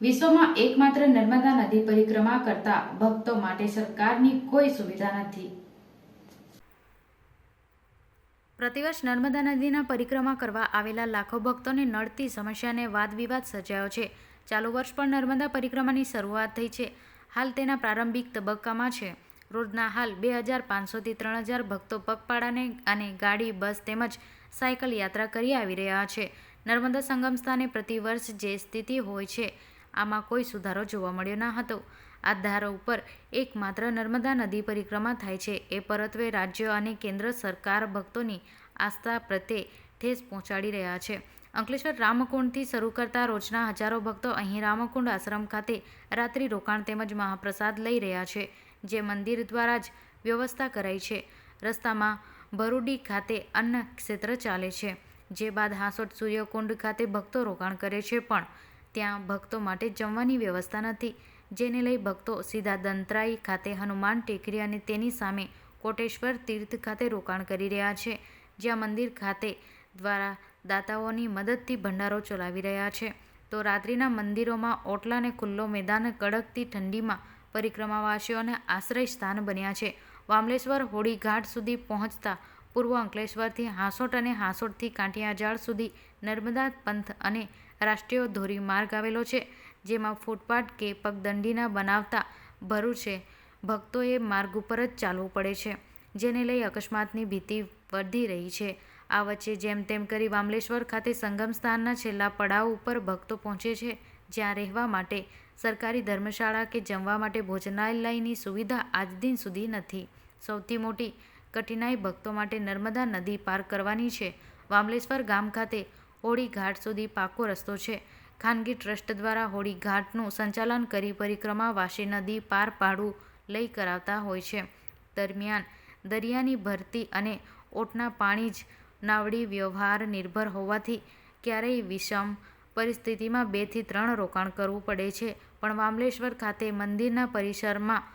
વિશ્વમાં એકમાત્ર નર્મદા નદી પરિક્રમા કરતા ભક્તો માટે સરકારની કોઈ સુવિધા નથી. પ્રતિવર્ષ નર્મદા નદીના પરિક્રમા કરવા આવેલા લાખો ભક્તોને નડતી સમસ્યાને વાદવિવાદ સર્જાયો છે. ચાલુ વર્ષ પણ નર્મદા પરિક્રમાની શરૂઆત થઈ છે. હાલ તેના પ્રારંભિક તબક્કામાં છે. રોજના હાલ બે હજાર પાંચસોથી ત્રણ હજાર ભક્તો પગપાળાને અને ગાડી, બસ તેમજ સાયકલ યાત્રા કરી આવી રહ્યા છે. નર્મદા સંગમ સ્થાને પ્રતિવર્ષ જે સ્થિતિ હોય છે આમાં કોઈ સુધારો જોવા મળ્યો ન હતો. આ ધારો ઉપર એકમાત્ર નર્મદા નદી પરિક્રમા થાય છે. એ પરત્વે રાજ્ય અને કેન્દ્ર સરકાર ભક્તોની આસ્થા પ્રત્યે ઠેસ પહોંચાડી રહ્યા છે. અંકલેશ્વર રામકુંડથી શરૂ કરતા રોજના હજારો ભક્તો અહીં રામકુંડ આશ્રમ ખાતે રાત્રિ રોકાણ તેમજ મહાપ્રસાદ લઈ રહ્યા છે, જે મંદિર દ્વારા જ વ્યવસ્થા કરાઈ છે. રસ્તામાં ભરૂડી ખાતે અન્ન ક્ષેત્ર ચાલે છે, જે બાદ હાંસોટ સૂર્યકુંડ ખાતે ભક્તો રોકાણ કરે છે પણ ત્યાં ભક્તો માટે જમવાની વ્યવસ્થા નથી. જેને લઈ ભક્તો સીધા દંતરાઈ ખાતે હનુમાન ટેકરી અને તેની સામે કોટેશ્વર તીર્થ ખાતે રોકાણ કરી રહ્યા છે, જ્યાં મંદિર ખાતે દ્વારા દાતાઓની મદદથી ભંડારો ચલાવી રહ્યા છે. તો રાત્રિના મંદિરોમાં ઓટલાને ખુલ્લો મેદાન કડકતી ઠંડીમાં પરિક્રમાવાસીઓને આશ્રય સ્થાન બન્યા છે. વામલેશ્વર હોળી ઘાટ સુધી પહોંચતા પૂર્વ અંકલેશ્વરથી હાંસોટ અને હાંસોટથી કાંઠિયાજાળ સુધી નર્મદા પંથ અને રાષ્ટ્રીય ધોરીમાર્ગ આવેલો છે, જેમાં ફૂટપાથ કે પગદંડીના બનાવતા ભરૂચે ભક્તોએ માર્ગ ઉપર જ ચાલવું પડે છે, જેને લઈ અકસ્માતની ભીતિ વધી રહી છે. આ વચ્ચે જેમ તેમ કરી વામલેશ્વર ખાતે સંગમ સ્થાનના છેલ્લા પડાવ ઉપર ભક્તો પહોંચે છે, જ્યાં રહેવા માટે સરકારી ધર્મશાળા કે જમવા માટે ભોજનાલયની સુવિધા આજ દિન સુધી નથી. સૌથી મોટી કઠિનાઈ ભક્તો માટે નર્મદા નદી પાર કરવાની છે. વામલેશ્વર ગામ ખાતે હોળી ઘાટ સુધી પાકો રસ્તો છે. ખાનગી ટ્રસ્ટ દ્વારા હોળી ઘાટનું સંચાલન કરી પરિક્રમા વાસી નદી પાર પાડું લઈ કરાવતા હોય છે. દરમિયાન દરિયાની ભરતી અને ઓટના પાણી જ નાવડી વ્યવહાર નિર્ભર હોવાથી ક્યારેય વિષમ પરિસ્થિતિમાં બેથી ત્રણ રોકાણ કરવું પડે છે. પણ વામલેશ્વર ખાતે મંદિરના પરિસરમાં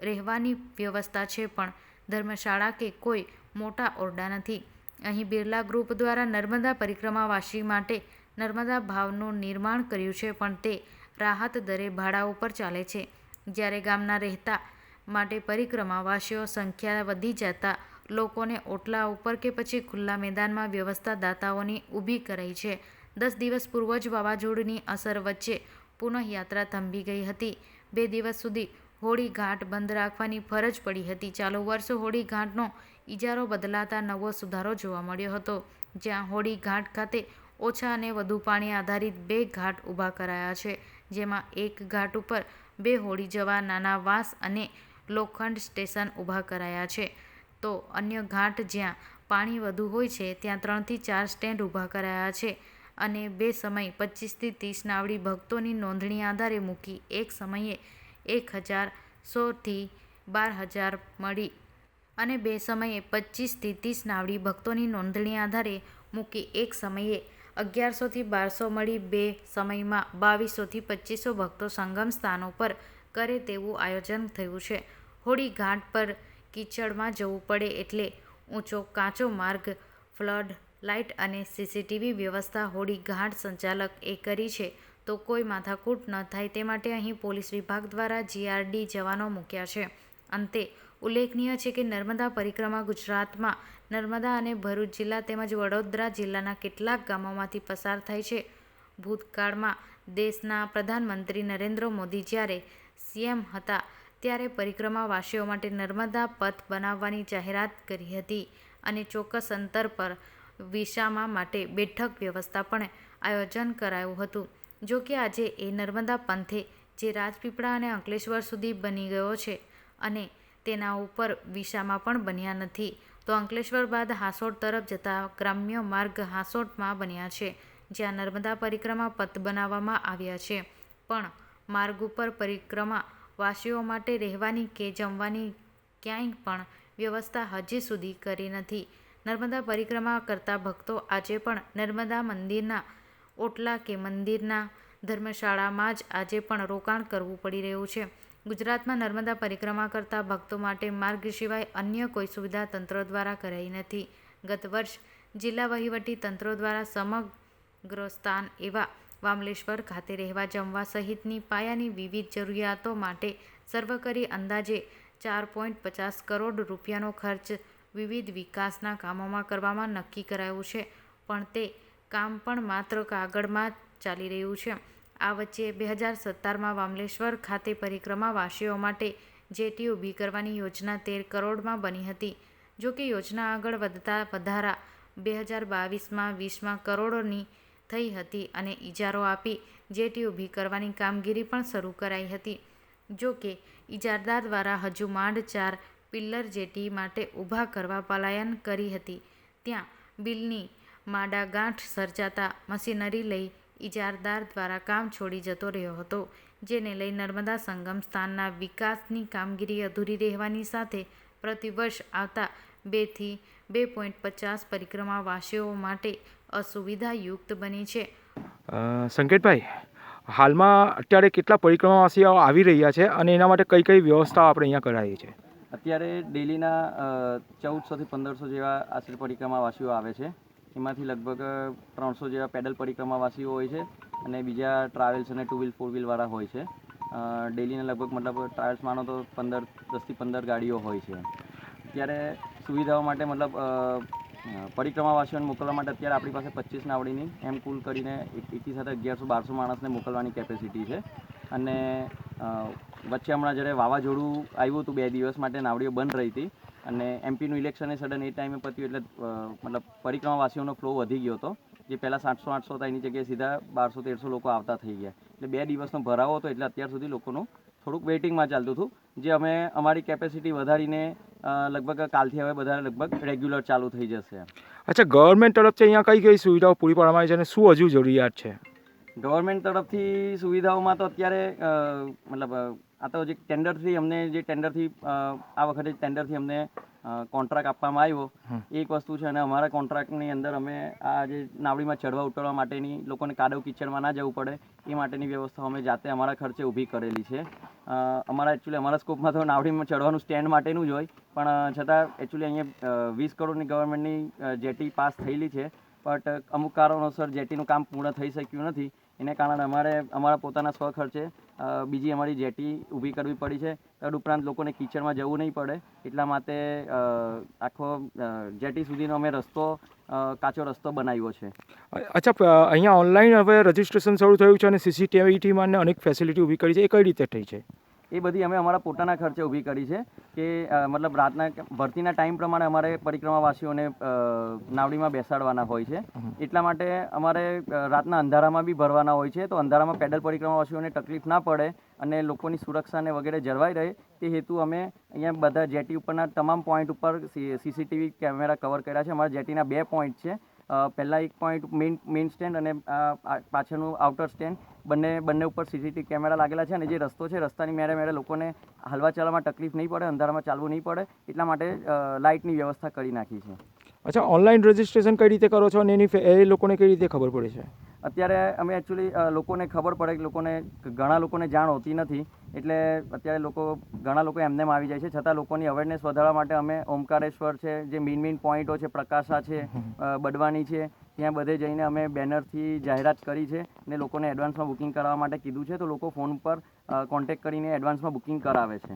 રહેવાની વ્યવસ્થા છે પણ ધર્મશાળા કે કોઈ મોટા ઓરડા નથી. અહીં બિરલા ગ્રુપ દ્વારા નર્મદા પરિક્રમાવાસી માટે નર્મદા ભાવનું નિર્માણ કર્યું છે, પણ તે રાહત દરે ભાડા ઉપર ચાલે છે. જ્યારે ગામના રહેતા માટે પરિક્રમાવાસીઓ સંખ્યા વધી જતા લોકોને ઓટલા ઉપર કે પછી ખુલ્લા મેદાનમાં વ્યવસ્થા દાતાઓની ઊભી કરાઈ છે. દસ દિવસ પૂર્વ જ વાવાઝોડની અસર વચ્ચે પુનઃયાત્રા થંભી ગઈ હતી. બે દિવસ સુધી હોળી ઘાટ બંધ રાખવાની ફરજ પડી હતી. ચાલુ વર્ષ હોળી ઘાટનો ઇજારો બદલાતા નવો સુધારો જોવા મળ્યો હતો. જ્યાં હોડી ઘાટ ખાતે ઓછા અને વધુ પાણી આધારિત બે ઘાટ ઊભા કરાયા છે, જેમાં એક ઘાટ ઉપર બે હોડી જવા નાના વાસ અને લોખંડ સ્ટેશન ઊભા કરાયા છે. તો અન્ય ઘાટ જ્યાં પાણી વધુ હોય છે, ત્યાં ત્રણથી ચાર સ્ટેન્ડ ઊભા કરાયા છે અને બે સમય પચીસથી ત્રીસ નાવડી ભક્તોની નોંધણી આધારે મૂકી એક સમયે એક હજાર સોથી બાર હજાર મળી અને બે સમયે પચીસથી ત્રીસ નાવડી ભક્તોની નોંધણી આધારે મૂકી એક સમયે અગિયારસોથી બારસો મળી બે સમયમાં બાવીસોથી પચીસો ભક્તો સંગમ સ્થાનો પર કરે તેવું આયોજન થયું છે. હોળી ઘાટ પર કીચડમાં જવું પડે એટલે ઊંચો કાચો માર્ગ, ફ્લડ લાઇટ અને સીસીટીવી વ્યવસ્થા હોળી ઘાટ સંચાલક એ કરી છે. તો કોઈ માથાકૂટ ન થાય તે માટે અહીં પોલીસ વિભાગ દ્વારા જીઆરડી જવાનો મૂક્યા છે. અંતે ઉલ્લેખનીય છે કે નર્મદા પરિક્રમા ગુજરાતમાં, નર્મદા અને ભરૂચ જિલ્લા તેમજ વડોદરા જિલ્લાના કેટલાક ગામોમાંથી પસાર થાય છે. ભૂતકાળમાં દેશના પ્રધાનમંત્રી નરેન્દ્ર મોદી જ્યારે સીએમ હતા, ત્યારે પરિક્રમાવાસીઓ માટે નર્મદા પથ બનાવવાની જાહેરાત કરી હતી અને ચોક્કસ અંતર પર વિસામા માટે બેઠક વ્યવસ્થા પણ આયોજન કરાયું હતું. જો કે આજે એ નર્મદા પંથે જે રાજપીપળા અને અંકલેશ્વર સુધી બની ગયો છે અને તેના ઉપર વિશામાં પણ બન્યા નથી. તો અંકલેશ્વર બાદ હાંસોટ તરફ જતા ગ્રામ્ય માર્ગ હાંસોટમાં બન્યા છે, જ્યાં નર્મદા પરિક્રમા પથ બનાવવામાં આવ્યા છે. પણ માર્ગ ઉપર પરિક્રમા વાસીઓ માટે રહેવાની કે જમવાની ક્યાંય પણ વ્યવસ્થા હજી સુધી કરી નથી. નર્મદા પરિક્રમા કરતા ભક્તો આજે પણ નર્મદા મંદિરના ઓટલા કે મંદિરના ધર્મશાળામાં જ આજે પણ રોકાણ કરવું પડી રહ્યું છે. ગુજરાતમાં નર્મદા પરિક્રમા કરતા ભક્તો માટે માર્ગ સિવાય અન્ય કોઈ સુવિધા તંત્ર દ્વારા કરાઈ નથી. ગત વર્ષ જિલ્લા વહીવટી તંત્રો દ્વારા સમગ્ર સ્થાન એવા વામલેશ્વર ખાતે રહેવા જમવા સહિતની પાયાની વિવિધ જરૂરિયાતો માટે સર્વકરી અંદાજે ચાર પોઈન્ટ પચાસ કરોડ રૂપિયાનો ખર્ચ વિવિધ વિકાસના કામોમાં કરવામાં નક્કી કરાયું છે. પણ તે કામ પણ માત્ર કાગળમાં ચાલી રહ્યું છે. આ વચ્ચે બે હજાર સત્તરમાં વામલેશ્વર ખાતે પરિક્રમાવાસીઓ માટે જેટી ઊભી કરવાની યોજના તેર કરોડમાં બની હતી. જો કે યોજના આગળ વધતા વધારા બે હજાર બાવીસમાં વીસમાં કરોડોની થઈ હતી અને ઇજારો આપી જેટી ઊભી કરવાની કામગીરી પણ શરૂ કરાઈ હતી. જો કે ઇજારદાર દ્વારા હજુ માંડ ચાર પિલ્લર જેટી માટે ઊભા કરવા પલાયન કરી હતી. ત્યાં બિલની માડાગાંઠ સર્જાતા મશીનરી લઈ ઇજારદાર દ્વારા કામ છોડી જતો રહ્યો હતો જેને લઈ નર્મદા સંગમ સ્થાનના વિકાસની કામગીરી અધૂરી રહેવાની સાથે પ્રતિવર્ષ આવતા બેથી બે પોઈન્ટ પચાસ પરિક્રમાવાસીઓ માટે અસુવિધાયુક્ત બની છે. સંકેતભાઈ હાલમાં અત્યારે કેટલા પરિક્રમાવાસીઓ આવી રહ્યા છે અને એના માટે કઈ કઈ વ્યવસ્થાઓ આપણે અહીંયા કરાવી છે અત્યારે ડેલીના ચૌદસોથી પંદરસો જેવા આશ્રય પરિક્રમાવાસીઓ આવે છે. એમાંથી લગભગ ત્રણસો જેવા પેડલ પરિક્રમાવાસીઓ હોય છે અને બીજા ટ્રાવેલ્સ અને ટુ વ્હીલ, ફોર વ્હીલવાળા હોય છે. ડેલીને લગભગ મતલબ ટ્રાવેલ્સ માનો તો પંદર દસથી પંદર ગાડીઓ હોય છે. ત્યારે સુવિધાઓ માટે મતલબ પરિક્રમાવાસીઓને મોકલવા માટે અત્યારે આપણી પાસે પચીસ નાવડીની એમ કુલ કરીને એકથી એકી સાથે અગિયારસો બારસો માણસને મોકલવાની કેપેસિટી છે. અને વચ્ચે હમણાં જ્યારે વાવાઝોડું આવ્યું હતું બે દિવસ માટે, નાવડીઓ બંધ રહી હતી. અને એમપીનું ઇલેક્શન એ સડન એ ટાઈમે પત્યું એટલે મતલબ પરિક્રમાવાસીઓનો ફ્લો વધી ગયો હતો. જે પહેલાં સાતસો આઠસો હતા એની જગ્યાએ સીધા બારસો તેરસો લોકો આવતા થઈ ગયા. એટલે બે દિવસનો ભરાવો હતો એટલે અત્યાર સુધી લોકોનું થોડુંક વેઇટિંગમાં ચાલતું હતું. જે અમે અમારી કેપેસિટી વધારીને લગભગ કાલથી હવે બધા લગભગ રેગ્યુલર ચાલુ થઈ જશે અચ્છા ગવર્મેન્ટ તરફથી અહીંયા કઈ કઈ સુવિધાઓ પૂરી પાડવામાં આવી છે અને શું હજુ જરૂરિયાત છે? ગવર્મેન્ટ તરફથી સુવિધાઓમાં તો અત્યારે મતલબ આ તો જે ટેન્ડરથી અમને જે ટેન્ડરથી આ વખતે ટેન્ડરથી અમને કોન્ટ્રાક્ટ આપવામાં આવ્યો. એક વસ્તુ છે અને અમારા કોન્ટ્રાક્ટની અંદર અમે આ જે નાવડીમાં ચડવા ઉતરવા માટેની લોકોને કાદવ કિચડમાં ના જવું પડે એ માટેની વ્યવસ્થા અમે જાતે અમારા ખર્ચે ઊભી કરેલી છે. અમારા એકચ્યુઅલી અમારા સ્કોપમાં તો નાવડીમાં ચડવાનું સ્ટેન્ડ માટેનું જ હોય પણ છતાં એકચ્યુઅલી અહીંયા વીસ કરોડની ગવર્મેન્ટની જેટી પાસ થયેલી છે. બટ અમુક કારણોસર જેટીનું કામ પૂર્ણ થઈ શક્યું નથી. એને કારણે અમારે, અમારા પોતાના સ્વખર્ચે બીજી અમારી જેટી ઊભી કરવી પડી છે. તદુપરાંત લોકોને કિચડમાં જવું નહીં પડે. એટલા માટે આખો જેટી સુધીનો અમે રસ્તો કાચો રસ્તો બનાવ્યો છે. અચ્છા અહીંયા ઓનલાઈન હવે રજિસ્ટ્રેશન શરૂ થયું છે અને સીસીટીવીટીમાં અનેક ફેસિલિટી ઊભી કરી છે. એ કઈ રીતે થઈ છે? એ બધી અમે અમારા પોતાના ખર્ચે ઊભી કરી છે કે મતલબ રાતના ભરતીના ટાઈમ પ્રમાણે અમારે પરિક્રમાવાસીઓને નાવડીમાં બેસાડવાના હોય છે. એટલા માટે અમારે રાતના અંધારામાં બી ભરવાના હોય છે. તો અંધારામાં પેડલ પરિક્રમાવાસીઓને તકલીફ ના પડે અને લોકોની સુરક્ષાને વગેરે જળવાઈ રહે તે હેતુ અમે અહીંયા બધા જેટી ઉપરના તમામ પોઈન્ટ ઉપર સીસીટીવી કેમેરા કવર કર્યા છે. અમારા જેટીના બે પોઈન્ટ છે. પહેલા એક પોઈન્ટ મેઇન મેઇન સ્ટેન્ડ અને પાછળનું આઉટર સ્ટેન્ડ બંને બંને ઉપર સીસીટીવી કેમેરા લાગેલા છે અને જે રસ્તો છે, રસ્તાની મેળે મેળે લોકોને હલવા ચાલવામાં તકલીફ નહીં પડે, અંધારામાં ચાલવું નહીં પડે, એટલા માટે લાઇટની વ્યવસ્થા કરી નાખી છે. અચ્છા ઓનલાઈન રજિસ્ટ્રેશન કઈ રીતે કરો છો અને એની એ લોકોને કઈ રીતે ખબર પડે છે? અત્યારે અમે એકચ્યુઅલી લોકોને ખબર પડે કે લોકોને, ઘણા લોકોને જાણ હોતી નથી. એટલે અત્યારે લોકો, ઘણા લોકો એમને આવી જાય છે. છતાં લોકોની અવેરનેસ વધારવા માટે અમે ઓમકારેશ્વર છે, જે મેઇન મેઇન પોઈન્ટો છે, પ્રકાશા છે બડવાની છે, ત્યાં બધે જઈને અમે બેનરથી જાહેરાત કરી છે અને લોકોને એડવાન્સમાં બુકિંગ કરાવવા માટે કીધું છે. તો લોકો ફોન પર કોન્ટેક્ટ કરીને એડવાન્સમાં બુકિંગ કરાવે છે.